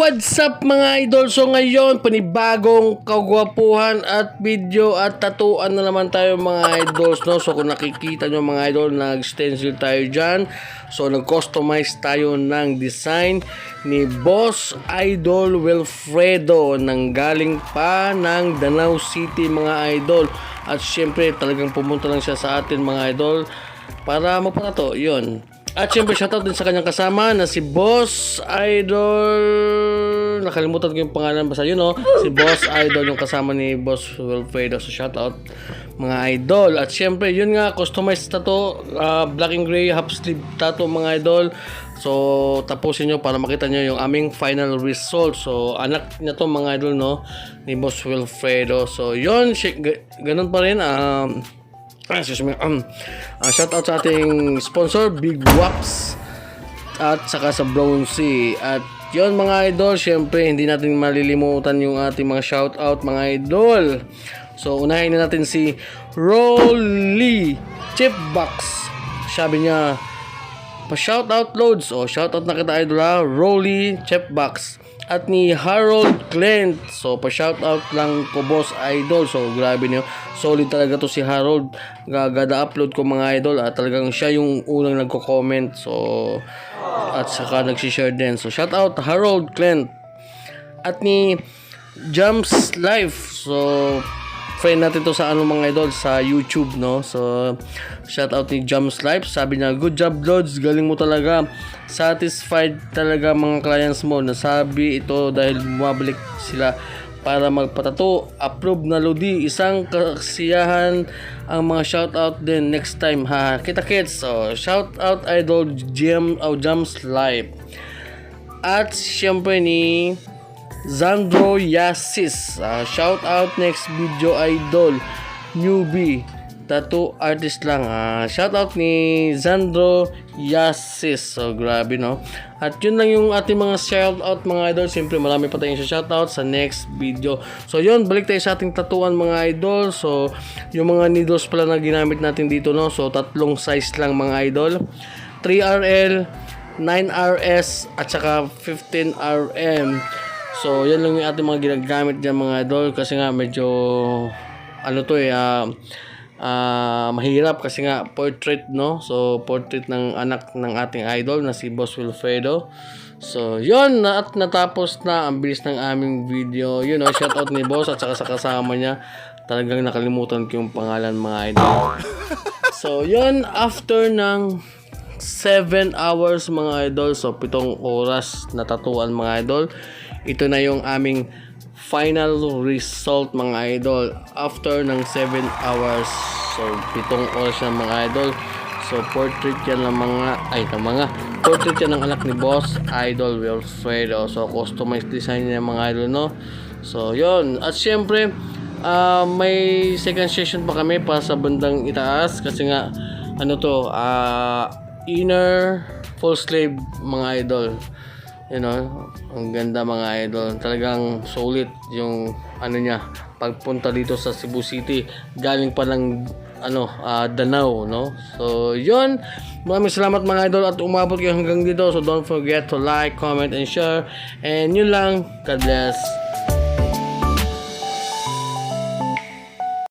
What's up mga idol? So ngayon, panibagong kagwapuhan at video at tatuan na naman tayo mga idols. No? So kung nakikita nyo mga idol, nag-stencil tayo dyan. So nag-customize tayo ng design ni Boss Idol Wilfredo nang galing pa ng Danau City mga idol. At syempre talagang pumunta lang siya sa atin mga idol para magpatato. Yun. At syempre shoutout din sa kanyang kasama na si Boss Idol. Nakalimutan ko yung pangalan basta yun no? Si Boss Idol yung kasama ni Boss Wilfredo. So shoutout mga idol. At syempre yun nga customized tattoo uh, black and gray half sleeve tattoo mga idol. So tapusin nyo para makita nyo yung aming final result. So anak niya to mga idol no? Ni Boss Wilfredo. So yun ganun pa rin um, Ah, me. Um, uh, shout out sa ating sponsor, Big Waps. At saka sa Bronzy. At yon mga idol, syempre hindi natin malilimutan yung ating mga shout out mga idol. So unahin na natin si Rolly Chipbox. Sabi niya, pa shout out loads. O shout out na kita idol ha. Rolly Chipbox. At ni Harold Clint. So, pa-shout out lang ko boss idol. So, grabe niyo. Solid talaga to si Harold. Gagada upload ko mga idol. At talagang siya yung unang nagko-comment. So, at saka nagsishare din. So, shout out Harold Clint. At ni Jumps Life. So, friend natin to sa ano mga idol sa YouTube no? So shout out ni Jumps Life. Sabi niya good job Lods galing mo talaga. Satisfied talaga mga clients mo. Nasabi ito dahil bumabalik sila para magpatato. Approve na Lodi. Isang kasiyahan ang mga shout out din next time ha? Kita kits. So shout out idol Jam oh, Jumps Life. At syempre ni Zandro Yasis. Uh, shout out next video idol. Newbie. Tattoo artist lang. Uh, shout out ni Zandro Yasis. So grabe no. At yun lang yung ating mga shout out mga idol. Siyempre marami pa tayong shout out sa next video. So yun, balik tayo sa ating tatuan mga idol. So yung mga needles pala na ginamit natin dito no. So tatlong size lang mga idol. 3RL, 9RS at saka 15RM. So, yan lang yung ating mga ginagamit dyan mga idol kasi nga medyo ano to eh ah, ah, mahirap kasi nga portrait no. So, portrait ng anak ng ating idol na si Boss Wilfredo. So, yun na at natapos na ang bilis ng aming video. You know, shout out ni Boss at saka sa kasama niya. Talagang nakalimutan ko yung pangalan mga idol. So, yun after ng 7 hours mga idol. So, pitong oras na tatuan mga idol. Ito na yung aming final result mga idol. After ng 7 hours. So, pitong oras na mga idol. So, portrait yan ng mga, ay, ng mga, portrait yan ng anak ni Boss Idol Wilfredo. So, customized design niya mga idol, no? So, yon At syempre, ah, may second session pa kami para sa bandang itaas. Kasi nga, ano to, ah, inner full sleeve mga idol. You know, ang ganda mga idol. Talagang solid yung ano niya pagpunta dito sa Cebu City. Galing pa ng ano, ah, Danau, no? So, yun. Maraming salamat mga idol at umabot kayo hanggang dito. So, don't forget to like, comment, and share. And yun lang. God bless.